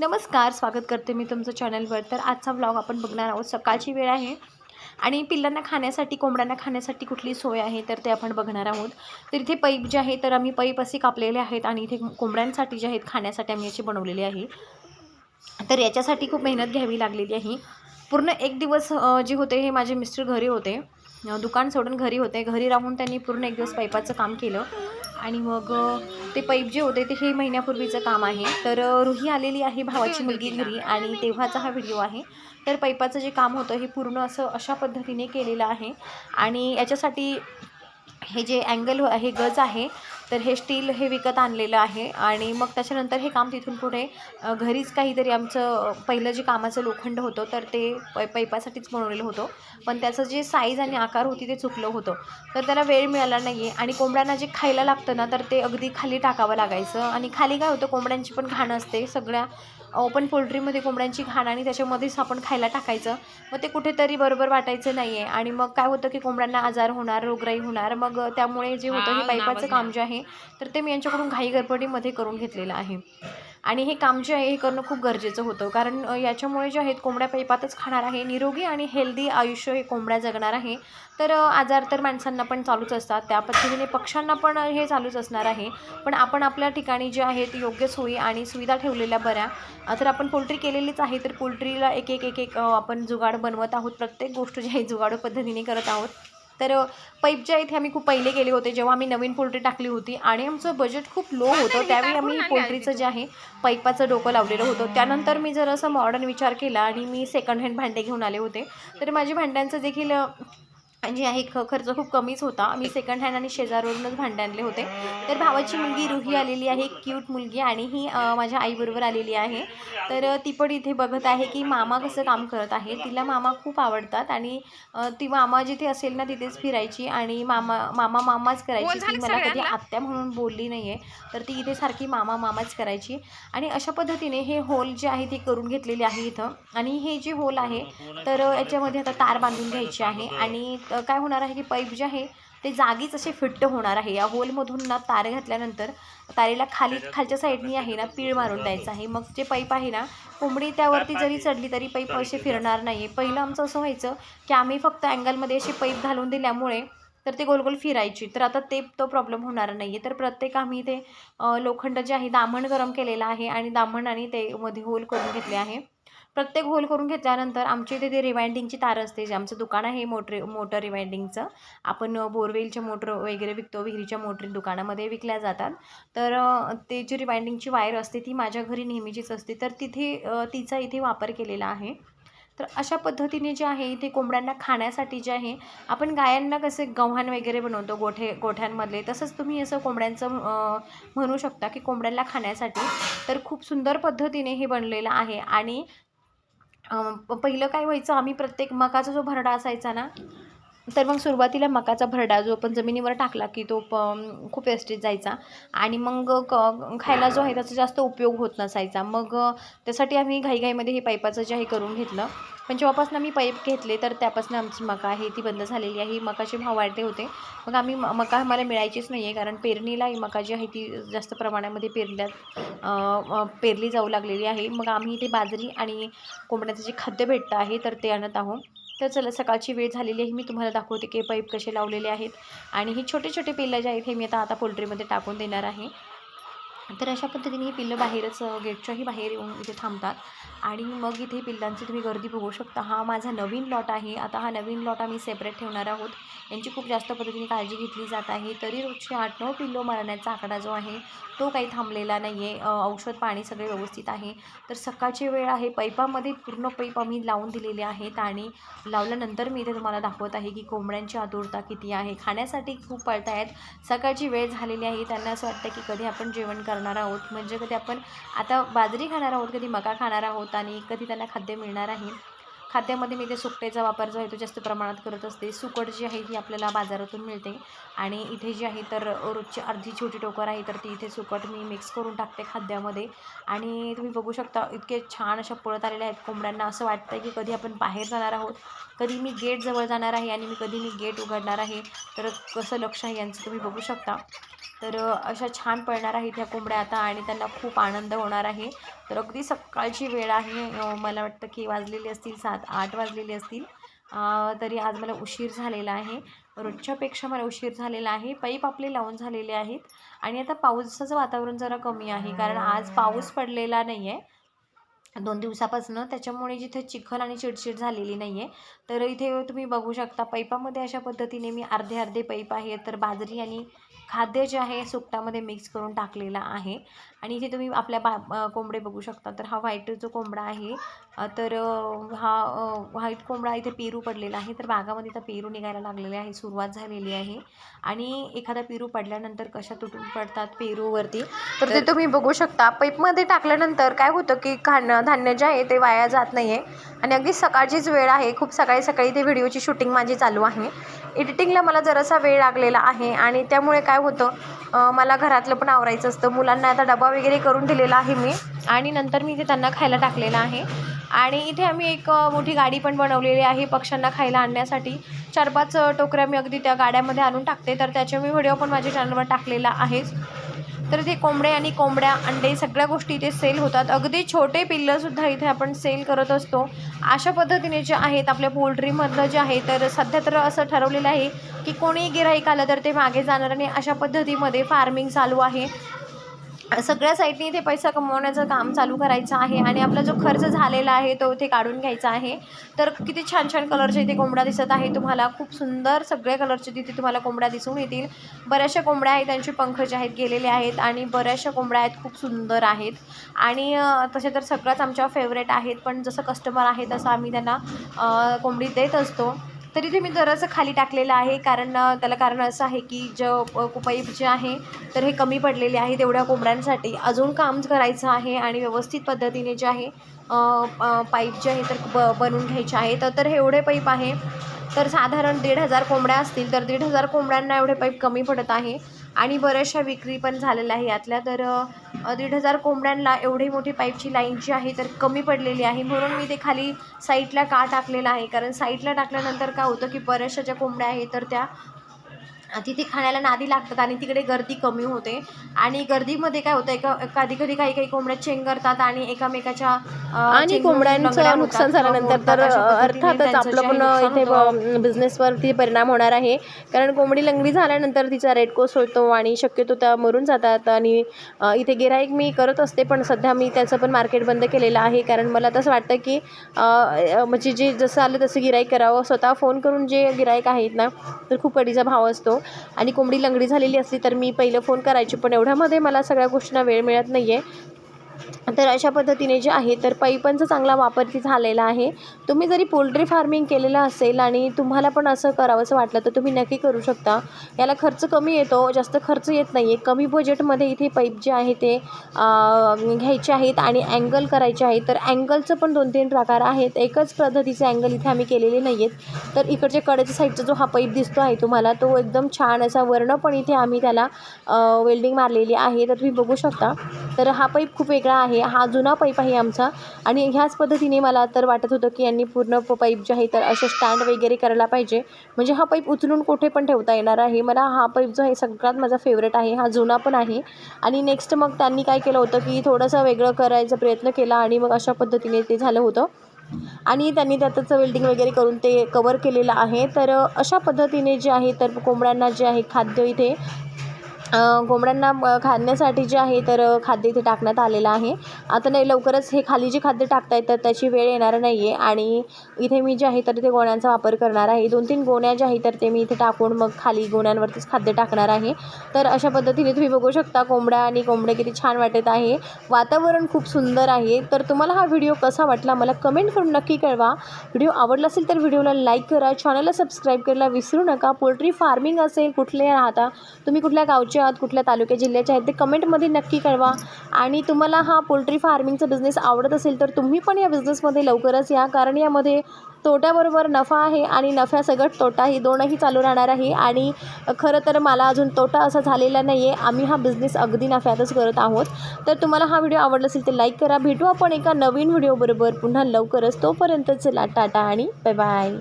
नमस्कार स्वागत करते मी तुमचं चॅनलवर. तर आजचा व्लॉग आपण बघणार आहोत सकाळची वेळ आहे आणि पिल्लांना खाण्यासाठी कोंबड्यांना खाण्यासाठी कुठली सोय आहे तर ते आपण बघणार आहोत. तर इथे पैप जे आहे तर आम्ही पैप असे कापलेले आहेत आणि इथे कोंबड्यांसाठी जे आहेत खाण्यासाठी आम्ही याची बनवलेली आहे. तर याच्यासाठी खूप मेहनत घ्यावी लागलेली आहे. पूर्ण एक दिवस जे होते हे माझे मिस्टर घरी होते. दुकान सोडून घरी होते. घरी राहून त्यांनी पूर्ण एक दिवस पाईपाचं काम केलं. आणि मग ते पैप जे होते ते हे महिन्यापूर्वीचं काम आहे. तर रुही आलेली आहे भावाची मुलगी घरी आणि तेव्हाचा हा व्हिडिओ आहे. तर पैपाचं जे काम होतं हे पूर्ण असं अशा पद्धतीने केलेलं आहे. आणि याच्यासाठी हे जे अँगल आहे गज आहे तर हे स्टील हे विकत आणलेलं आहे आणि मग त्याच्यानंतर हे काम तिथून पुढे घरीच काहीतरी आमचं पहिलं जे कामाचं लोखंड होतं तर ते पै पैपासाठीच बनवलेलं होतं. पण त्याचं जे साईज आणि आकार होती ते चुकलं होतं. तर त्याला वेळ मिळाला नाही आहे आणि कोंबड्यांना जे खायला लागतं ना तर ते अगदी खाली टाकावं लागायचं. आणि खाली काय होतं कोंबड्यांची पण घाण असते. सगळ्या ओपन पोल्ट्रीमध्ये कोंबड्यांची घाण आणि त्याच्यामध्येच आपण खायला टाकायचं. मग ते कुठेतरी बरोबर वाटायचं नाही आहे आणि मग काय होतं की कोंबड्यांना आजार होणार रोगराई होणार. मग त्यामुळे जे होतं हे पाईपाचं काम जे आहे तर ते मी यांच्याकडून घाई गडबडीमध्ये करून घेतलेलं आहे. आणि हे काम जे आहे हे करणं खूप गरजेचं होतं. कारण याच्यामुळे जे आहेत कोंबड्या पैपातच खाणार आहे. निरोगी आणि हेल्दी आयुष्य हे कोंबड्या जगणार आहे. तर आजार तर माणसांना पण चालूच असतात. त्या पद्धतीने पक्ष्यांना पण हे चालूच असणार आहे. पण आपण आपल्या ठिकाणी जे आहेत योग्य सोयी आणि सुविधा ठेवलेल्या बऱ्या. तर आपण पोल्ट्री केलेलीच आहे तर पोल्ट्रीला एक एक एक एक आपण जुगाड बनवत आहोत. प्रत्येक गोष्ट जी आहे जुगाड पद्धतीने करत आहोत. तर अ, पैप जे आहेत हे आम्ही खूप पहिले केले होते जेव्हा आम्ही नवीन पोल्ट्री टाकली होती आणि आमचं बजेट खूप लो होतं त्यावेळी आम्ही पोल्ट्रीचं जे आहे पैपाचं डोकं लावलेलं होतं. त्यानंतर मी जर असं मॉडर्न विचार केला आणि मी सेकंड हँड भांडे घेऊन आले होते. तर माझी भांड्यांचं देखील जे आहे ख खर्च खूप कमीच होता. मी सेकंड हँड आणि शेजारवरूनच भांडे आणले होते. तर भावाची मुलगी रुही आलेली आहे क्यूट मुलगी आणि ही माझ्या आईबरोबर आलेली आहे. तर ती पण इथे बघत आहे की मामा कसं काम करत आहे. तिला मामा खूप आवडतात आणि ती मामा जिथे असेल ना तिथेच फिरायची आणि मामा मामा मामाच करायची. ती मला कधी आत्या म्हणून बोलली नाही आहे तर ती इथे सारखी मामा मामाच करायची. आणि अशा पद्धतीने हे होल जे आहे ते करून घेतलेले आहे इथं. आणि हे जे होल आहे तर याच्यामध्ये आता तार बांधून घ्यायची आहे. आणि काय होणार आहे की पाईप जे आहे ते जागीच असे फिट्ट होणार आहे. या होलमधून ना तार घातल्यानंतर तारेला खाली खालच्या साईडनी आहे ना पीळ मारून द्यायचं आहे. मग जे पाईप आहे ना कोंबडी त्यावरती जरी चढली तरी पाईप असे फिरणार नाही आहे पहिलं आमचं असं व्हायचं की आम्ही फक्त अँगलमध्ये असे पाईप घालून दिल्यामुळे तर ते गोल गोल फिरायची. तर आता ते तो प्रॉब्लेम होणार नाही आहे तर प्रत्येक आम्ही ते अ, लोखंड जे आहे दामण गरम केलेलं आहे आणि दामण आणि ते मध्ये होल करून घेतले आहे. प्रत्येक होल करून घेतल्यानंतर आमच्या इथे ते रिवाइंडिंगची तार असते. जे आमचं दुकान आहे मोटर मोटर रिवाइंडिंगचं आपण बोरवेलच्या मोटर वगैरे विकतो विहिरीच्या मोटरी दुकानामध्ये विकल्या जातात. तर ते जी रिवाइंडिंगची वायर असते ती माझ्या घरी नेहमीचीच असते. तर तिथे तिचा इथे वापर केलेला आहे. तर अशा पद्धतीने जे आहे इथे कोंबड्यांना खाण्यासाठी जे आहे आपण गायांना कसे गव्हाण वगैरे बनवतो गोठे गोठ्यांमधले तसंच तुम्ही असं कोंबड्यांचं म्हणू शकता की कोंबड्यांना खाण्यासाठी. तर खूप सुंदर पद्धतीने हे बनलेलं आहे. आणि पहिलं काय व्हायचं आम्ही प्रत्येक मकाचा जो भरडा असायचा ना तर मग सुरुवातीला मकाचा भरडा जो आपण जमिनीवर टाकला की तो प खूप वेस्टेज जायचा. आणि मग क खायला जो आहे त्याचा जास्त उपयोग होत नसायचा. मग त्यासाठी आम्ही घाईघाईमध्ये हे पाईपाचं जे आहे करून घेतलं. पण जेव्हापासून मी पाईप घेतले तर त्यापासून आमची मका आहे ती बंद झालेली आहे. मकाचे भाव वाढते होते. मग आम्ही म- मका आम्हाला मिळायचीच नाही आहे. कारण पेरणीला ही मका जी आहे ती जास्त प्रमाणामध्ये पेरल्या पेरली जाऊ लागलेली आहे. मग आम्ही ते बाजरी आणि कोंबड्याचं जे खाद्य भेटतं आहे तर ते आणत आहोत. तर चला सकाळची वेळ झालेली आहे. मी तुम्हाला दाखवते की पाईप कसे लावलेले आहेत. आणि ही छोटे छोटे पिल्लं जे आहेत हे मी आता आता पोल्ट्रीमध्ये टाकून देणार आहे. तर अशा पद्धतीने ही पिल्लं बाहेरच गेटच्याही बाहेर येऊन इथे थांबतात. आणि मग इथे पिल्लांची तुम्ही गर्दी बघू शकता. हा माझा नवीन लॉट आहे. आता हा नवीन लॉट आम्ही सेपरेट ठेवणार आहोत. यांची खूप जास्त पद्धतीने काळजी घेतली जात आहे. तरी रोजचे आठ नऊ पिल्लो मरण्याचा आकडा जो आहे तो काही थांबलेला नाही आहे औषध पाणी सगळे व्यवस्थित आहे. तर सकाळची वेळ आहे. पैपामध्ये पूर्ण पैप आम्ही लावून दिलेले आहेत आणि लावल्यानंतर मी इथे तुम्हाला दाखवत आहे की कोंबड्यांची आतुरता किती आहे. खाण्यासाठी खूप पळत आहेत सकाळची वेळ झालेली आहे. त्यांना असं वाटतं की कधी आपण जेवण करणार आहोत. म्हणजे कधी आपण आता बाजरी खाणार आहोत कधी मका खाणार आहोत आणि कधी त्यांना खाद्य मिळणार आहे. खाद्यामध्ये मी ते सुकटेचा वापर जो आहे तो जास्त प्रमाणात करत असते. सुकट जी आहे ती आपल्याला बाजारातून मिळते. आणि इथे जी आहे तर रोजची अर्धी छोटी टोकर आहे तर ती इथे सुकट मी मिक्स करून टाकते खाद्यामध्ये. आणि तुम्ही बघू शकता इतके छान अशा पळत आलेल्या आहेत कोंबड्यांना. असं वाटतं की कधी आपण बाहेर जाणार आहोत कधी मी गेट जवळ जाणार आहे आणि मी कधी मी गेट उघडणार आहे. तर कसं लक्ष आहे यांचं तुम्ही बघू शकता. तर अशा छान पळणार आहेत ह्या कोंबड्या आता आणि त्यांना खूप आनंद होणार आहे. तर अगदी सकाळची वेळ आहे. मला वाटतं की वाजलेली असतील सात आठ वाजलेली असतील. तरी आज मला उशीर झालेला आहे. रोजच्यापेक्षा मला उशीर झालेला आहे. पाईप आपले लावून झालेले आहेत. आणि आता पावसाचं वातावरण जरा कमी आहे. कारण आज पाऊस पडलेला नाही आहे दोन दिवसापासून. त्याच्यामुळे जिथे चिखल आणि चिडचिड झालेली नाही आहे तर इथे तुम्ही बघू शकता पैपामध्ये अशा पद्धतीने मी अर्धे अर्धे पैप आहे. तर बाजरी आणि खाद्य जे आहे सुकटामध्ये मिक्स करून टाकलेला आहे. आणि इथे तुम्ही आपल्या बा कोंबडे बघू शकता. तर हा व्हाईट जो कोंबडा आहे तर हा व्हाईट कोंबडा इथे पेरू पडलेला आहे. तर बागामध्ये आता पेरू निघायला लागलेले आहे. सुरुवात झालेली आहे. आणि एखादा पेरू पडल्यानंतर कशा तुटून पडतात पेरूवरती? तर ते तुम्ही बघू शकता. पाईपमध्ये टाकल्यानंतर काय होतं की खाणं धान्य जे आहे ते वाया जात नाही आहे आणि अगदी सकाळचीच वेळ आहे. खूप सकाळी सकाळी ते व्हिडिओची शूटिंग माझी चालू आहे. एडिटिंगला मला जरासा वेळ लागलेला आहे आणि त्यामुळे काय होतं मला घरातलं पण आवरायचं असतं. मुलांना आता डबा वगैरे करून दिलेला आहे मी आणि नंतर मी ते त्यांना खायला टाकलेलं आहे. आणि इथे आम्ही एक मोठी गाडी पण बनवलेली आहे पक्ष्यांना खायला आणण्यासाठी. चार पाच टोकऱ्या मी अगदी त्या गाड्यामध्ये आणून टाकते. तर त्याचे मी व्हिडिओ पण माझ्या चॅनलवर टाकलेला आहेच तर इथे कोंबडे आणि कोंबड्या अंडे सगळ्या गोष्टी इथे सेल होतात. अगदी छोटे पिल्लंसुद्धा इथे आपण सेल करत असतो. अशा पद्धतीने जे आहेत आपल्या पोल्ट्रीमधलं जे आहे तर सध्या तर असं ठरवलेलं आहे की कोणी गिराईक आलं तर ते मागे जाणार आणि अशा पद्धतीमध्ये फार्मिंग चालू आहे. सगळ्या साईडने इथे पैसा कमवण्याचं काम चालू करायचं आहे आणि आपला जो खर्च झालेला आहे तो इथे काढून घ्यायचा आहे. तर किती छान छान कलरचे इथे कोंबड्या दिसत आहे. तुम्हाला खूप सुंदर सगळ्या कलरचे तिथे तुम्हाला कोंबड्या दिसून येतील. बऱ्याचशा कोंबड्या आहेत त्यांचे पंख जे आहेत गेलेले आहेत आणि बऱ्याचशा कोंबड्या आहेत खूप सुंदर आहेत. आणि तसे तर सगळ्याच आमच्या फेवरेट आहेत पण जसं कस्टमर आहे तसं आम्ही त्यांना कोंबडी देत असतो. तर इथे मी जरासं खाली टाकलेलं आहे. कारण त्याला कारण असं आहे की ज पाईप जे आहे तर हे कमी पडलेले आहे तेवढ्या कोंबड्यांसाठी. अजून काम करायचं आहे आणि व्यवस्थित पद्धतीने जे आहे पाईप जे आहे तर ब बनवून घ्यायचे आहे. तर तर हे एवढे पाईप आहे. तर साधारण दीड हजार कोंबड्या असतील तर दीड हजार कोंबड्यांना एवढे पाईप कमी पडत आहे. आणि बऱ्याचशा विक्री पण झालेल्या आहे. यातल्या तर दीड हजार कोंबड्यांना एवढी मोठी पाईपची लाईन जी आहे तर कमी पडलेली आहे. म्हणून मी ते खाली साईडला का टाकलेलं आहे? कारण साईडला टाकल्यानंतर काय होतं की बऱ्याचशा ज्या कोंबड्या आहेत तर त्या तिथे खाण्याला नादी लागतात आणि तिकडे गर्दी कमी होते. आणि गर्दीमध्ये काय होतं एका कधी कधी काही काही कोंबड्या चेंगरतात आणि एकामेकाच्या आणि कोंबड्यांचं नुकसान झाल्यानंतर. तर अर्थातच आपलं पण इथे. बिझनेसवरती परिणाम होणार आहे. कारण कोंबडी लंगडी झाल्यानंतर तिचा रेट कोस होतो आणि शक्यतो त्या मरून जातात आणि इथे गिराईक मी करत असते पण सध्या मी त्याचं पण मार्केट बंद केलेलं आहे. कारण मला तसं वाटतं की म्हणजे जे जसं आलं तसं गिराईक करावं. स्वतः फोन करून जे गिराईक आहेत ना तर खूप अडीचा भाव असतो. आणि कोंबडी लंगडी झालेली असली तर मी पहिलं फोन करायची पण एवढ्यामध्ये मला सगळ्या गोष्टींना वेळ मिळत नाही आहे तर अशा पद्धतीने जे आहे तर पैपांचा चांगला वापर ती झालेला आहे. तुम्ही जरी पोल्ट्री फार्मिंग केलेलं असेल आणि तुम्हाला पण असं करावंसं वाटलं तर तुम्ही नक्की करू शकता. याला खर्च कमी येतो जास्त खर्च येत नाही आहे कमी बजेटमध्ये इथे पाईप जे आहे ते घ्यायचे आहेत आणि अँगल करायचे आहेत. तर अँगलचं पण दोन तीन प्रकार आहेत. एकच पद्धतीचे अँगल इथे आम्ही केलेले नाही आहेत तर इकडच्या कडेच्या साईडचा जो हा पाईप दिसतो आहे तुम्हाला तो एकदम छान असा वर्ण पण इथे आम्ही त्याला वेल्डिंग मारलेली आहे. तर तुम्ही बघू शकता. तर हा पाईप खूप वेगळा आहे हा जुना पाईप आहे आमचा. आणि ह्याच पद्धतीने मला तर वाटत होतं की यांनी पूर्ण प पाईप जे आहे तर असे स्टँड वगैरे करायला पाहिजे. म्हणजे हा पाईप उचलून कुठे पण ठेवता येणार आहे. मला हा पाईप जो आहे सगळ्यात माझा फेवरेट आहे. हा जुना पण आहे. आणि नेक्स्ट मग त्यांनी काय केलं होतं की थोडंसं वेगळं करायचा प्रयत्न केला आणि मग अशा पद्धतीने ते झालं होतं. आणि त्यांनी त्यातच वेल्डिंग वगैरे करून ते कवर केलेलं आहे. तर अशा पद्धतीने जे आहे तर कोंबड्यांना जे आहे खाद्य इथे कोंबड्यांना खाण्यासाठी जे आहे तर खाद्य इथे टाकण्यात आलेलं आहे. आता नाही लवकरच हे खाली जे खाद्य टाकता येतं त्याची वेळ येणार नाही आहे आणि इथे मी जे आहे तर ते गोण्यांचा वापर करणार आहे. दोन तीन गोण्या ज्या आहे तर ते मी इथे टाकून मग खाली गोण्यांवरतीच खाद्य टाकणार आहे. तर अशा पद्धतीने तुम्ही बघू शकता कोंबड्या आणि कोंबडे किती छान वाटत आहे. वातावरण खूप सुंदर आहे. तर तुम्हाला हा व्हिडिओ कसा वाटला मला कमेंट करून नक्की कळवा. व्हिडिओ आवडला असेल तर व्हिडिओला लाईक करा. चॅनलला सबस्क्राईब करायला विसरू नका. पोल्ट्री फार्मिंग असेल कुठले राहता तुम्ही कुठल्या गावचे आहात कुठल्या तालुक्या जिल्ह्याचे आहेत ते कमेंटमध्ये नक्की कळवा. आणि तुम्हाला हा पोल्ट्री फार्मिंगचा बिझनेस आवडत असेल तर तुम्ही पण या बिझनेसमध्ये लवकरच या. कारण यामध्ये तोट्याबरोबर नफा आहे आणि नफ्यासकट तोटा ही दोनही चालू राहणार आहे. आणि खरं तर मला अजून तोटा असा झालेला नाही आहे आम्ही हा बिझनेस अगदी नफ्यातच करत आहोत. तर तुम्हाला हा व्हिडिओ आवडला असेल तर लाईक करा. भेटू आपण एका नवीन व्हिडिओबरोबर पुन्हा लवकरच. तोपर्यंत चला टाटा आणि बाय बाय